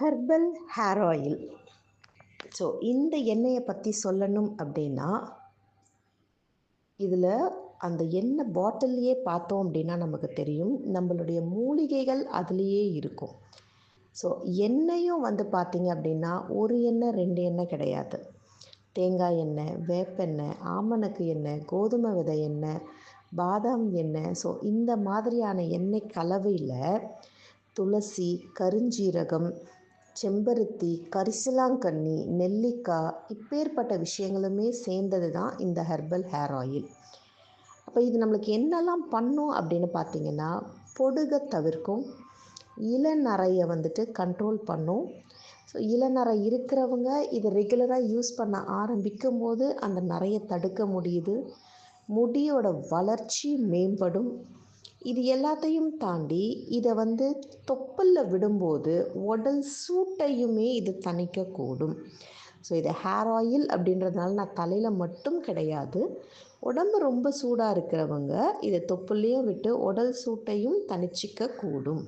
Herbal hair oil so இந்த எண்ணெயை பற்றி சொல்லணும் அப்படின்னா இதில் அந்த எண்ணெய் பாட்டில்லையே பார்த்தோம் அப்படின்னா நமக்கு தெரியும். நம்மளுடைய மூலிகைகள் அதுலேயே இருக்கும். ஸோ எண்ணெயும் வந்து பார்த்திங்க அப்படின்னா ஒரு எண்ணெய் ரெண்டு எண்ணெய் கிடையாது. தேங்காய் எண்ணெய் வேப்பெண்ணெய் ஆமணக்கு எண்ணெய் கோதுமை விதை எண்ணெய் பாதாம் எண்ணெய். ஸோ இந்த மாதிரியான எண்ணெய் கலவையில் துளசி கருஞ்சீரகம் செம்பருத்தி கரிசலாங்கண்ணி நெல்லிக்காய் இப்பேற்பட்ட விஷயங்களுமே சேர்ந்தது தான் இந்த ஹெர்பல் ஹேர் ஆயில். அப்போ இது நம்மளுக்கு என்னெல்லாம் பண்ணும் அப்படின்னு பார்த்தீங்கன்னா பொடுகை தவிர்க்கும் இளநரையை வந்துட்டு கண்ட்ரோல் பண்ணும். ஸோ இளநரை இருக்கிறவங்க இதை ரெகுலராக யூஸ் பண்ண ஆரம்பிக்கும் போது அந்த நரையை தடுக்க முடியுது. முடியோட வளர்ச்சி மேம்படும். இது எல்லாத்தையும் தாண்டி இதை வந்து தொப்பலில் விடும்போது உடல் சூட்டையுமே இது தணிக்கக்கூடும். ஸோ இது ஹேர் ஆயில் அப்படின்றதுனால நான் தலையில் மட்டும் கிடையாது. உடம்பு ரொம்ப சூடாக இருக்கிறவங்க இதை தொப்புலையும் விட்டு உடல் சூட்டையும் தணிச்சிக்க கூடும்